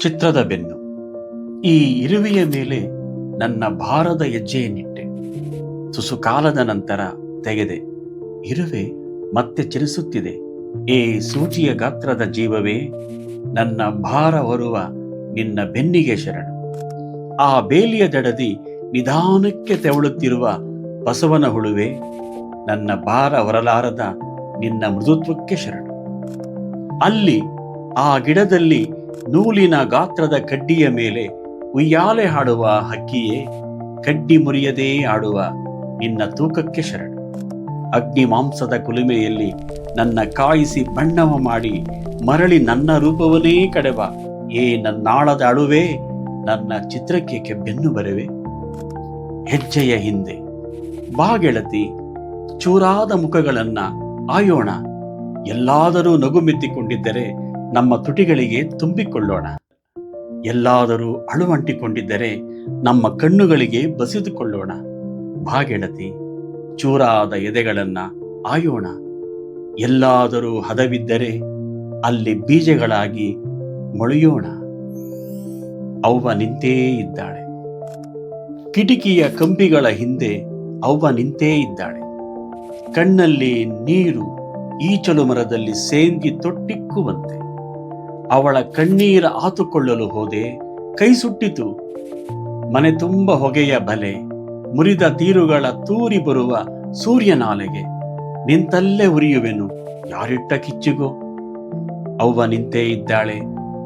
ಚಿತ್ರದ ಬೆನ್ನು. ಈ ಇರುವೆಯ ಮೇಲೆ ನನ್ನ ಭಾರದ ಹೆಜ್ಜೆಯನ್ನಿಟ್ಟೆ. ತುಸು ಕಾಲದ ನಂತರ ತೆಗೆದೆ. ಇರುವೆ ಮತ್ತೆ ಚಲಿಸುತ್ತಿದೆ. ಏ ಸೂಚಿಯ ಗಾತ್ರದ ಜೀವವೇ, ನನ್ನ ಭಾರ ಹೊರುವ ನಿನ್ನ ಬೆನ್ನಿಗೆ ಶರಣು. ಆ ಬೇಲಿಯ ದಡದಿ ನಿಧಾನಕ್ಕೆ ತೆವಳುತ್ತಿರುವ ಬಸವನ ಹುಳುವೆ, ನನ್ನ ಭಾರ ಹೊರಲಾರದ ನಿನ್ನ ಮೃದುತ್ವಕ್ಕೆ ಶರಣು. ಅಲ್ಲಿ, ಆ ಗಿಡದಲ್ಲಿ ನೂಲಿನ ಗಾತ್ರದ ಕಡ್ಡಿಯ ಮೇಲೆ ಉಯ್ಯಾಲೆ ಹಾಡುವ ಹಕ್ಕಿಯೇ, ಕಡ್ಡಿ ಮುರಿಯದೇ ಆಡುವ ನಿನ್ನ ತೂಕಕ್ಕೆ ಶರಣ. ಅಗ್ನಿ ಮಾಂಸದ ಕುಲುಮೆಯಲ್ಲಿ ನನ್ನ ಕಾಯಿಸಿ ಬಣ್ಣವ ಮಾಡಿ ಮರಳಿ ನನ್ನ ರೂಪವನೇ ಕಡೆವ. ಏ ನನ್ನಾಳದ ಅಳುವೆ, ನನ್ನ ಚಿತ್ರಕ್ಕೆ ಬೆನ್ನು ಬರೆವೆ. ಹೆಜ್ಜೆಯ ಹಿಂದೆ ಬಾಗೆಳತಿ, ಚೂರಾದ ಮುಖಗಳನ್ನ ಆಯೋಣ. ಎಲ್ಲಾದರೂ ನಗು ಮೆತ್ತಿಕೊಂಡಿದ್ದರೆ ನಮ್ಮ ತುಟಿಗಳಿಗೆ ತುಂಬಿಕೊಳ್ಳೋಣ. ಎಲ್ಲಾದರೂ ಅಳುವಂಟಿಕೊಂಡಿದ್ದರೆ ನಮ್ಮ ಕಣ್ಣುಗಳಿಗೆ ಬಸಿದುಕೊಳ್ಳೋಣ. ಬಾಗೆಳತಿ ಚೂರಾದ ಎದೆಗಳನ್ನ ಆಯೋಣ. ಎಲ್ಲಾದರೂ ಹದವಿದ್ದರೆ ಅಲ್ಲಿ ಬೀಜಗಳಾಗಿ ಮೊಳೆಯೋಣ. ಅವ್ವ ನಿಂತೇ ಇದ್ದಾಳೆ. ಕಿಟಕಿಯ ಕಂಬಿಗಳ ಹಿಂದೆ ಅವ್ವ ನಿಂತೇ ಇದ್ದಾಳೆ. ಕಣ್ಣಲ್ಲಿ ನೀರು, ಈಚಲು ಮರದಲ್ಲಿ ಸೇಂಗಿ ತೊಟ್ಟಿಕ್ಕುವಂತೆ. ಅವಳ ಕಣ್ಣೀರ ಆತುಕೊಳ್ಳಲು ಹೋದೆ. ಕೈ ಸುಟ್ಟಿತು. ಮನೆ ತುಂಬ ಹೊಗೆಯ ಬಲೆ. ಮುರಿದ ತೀರುಗಳ ತೂರಿ ಬರುವ ಸೂರ್ಯನಾಲೆಗೆ. ನಿಂತಲ್ಲೇ ಉರಿಯುವೆನು. ಯಾರಿಟ್ಟ ಕಿಚ್ಚಿಗೋ. ಅವ್ವ ನಿಂತೇ ಇದ್ದಾಳೆ.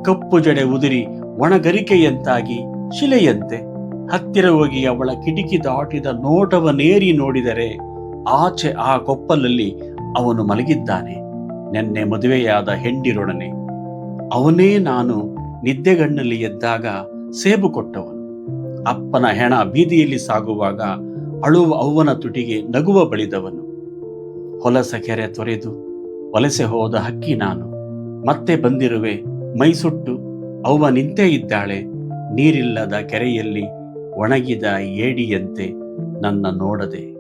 ಕಪ್ಪು ಜಡೆ ಉದುರಿ ಒಣಗರಿಕೆಯಂತಾಗಿ ಶಿಲೆಯಂತೆ. ಹತ್ತಿರ ಹೋಗಿ ಅವಳ ಕಿಟಕಿ ದಾಟಿದ ನೋಟವನೇರಿ ನೋಡಿದರೆ ಆಚೆ ಆ ಕೊಪ್ಪಲಲ್ಲಿ ಅವನು ಮಲಗಿದ್ದಾನೆ. ನೆನ್ನೆ ಮದುವೆಯಾದ ಹೆಂಡಿರೊಡನೆ. ಅವನೇ ನಾನು ನಿದ್ದೆಗಣ್ಣಲ್ಲಿ ಎದ್ದಾಗ ಸೇಬು ಕೊಟ್ಟವನು. ಅಪ್ಪನ ಹೆಣ ಬೀದಿಯಲ್ಲಿ ಸಾಗುವಾಗ ಅಳುವ ಅವ್ವನ ತುಟಿಗೆ ನಗುವ ಬಳಿದವನು. ಹೊಲಸ ಕೆರೆ ತೊರೆದು ವಲಸೆ ಹೋದ ಹಕ್ಕಿ ನಾನು. ಮತ್ತೆ ಬಂದಿರುವೆ ಮೈಸುಟ್ಟು ಅವ್ವ ನಿಂತೇ ಇದ್ದಾಳೆ, ನೀರಿಲ್ಲದ ಕೆರೆಯಲ್ಲಿ ಒಣಗಿದ ಏಡಿಯಂತೆ ನನ್ನ ನೋಡದೆ.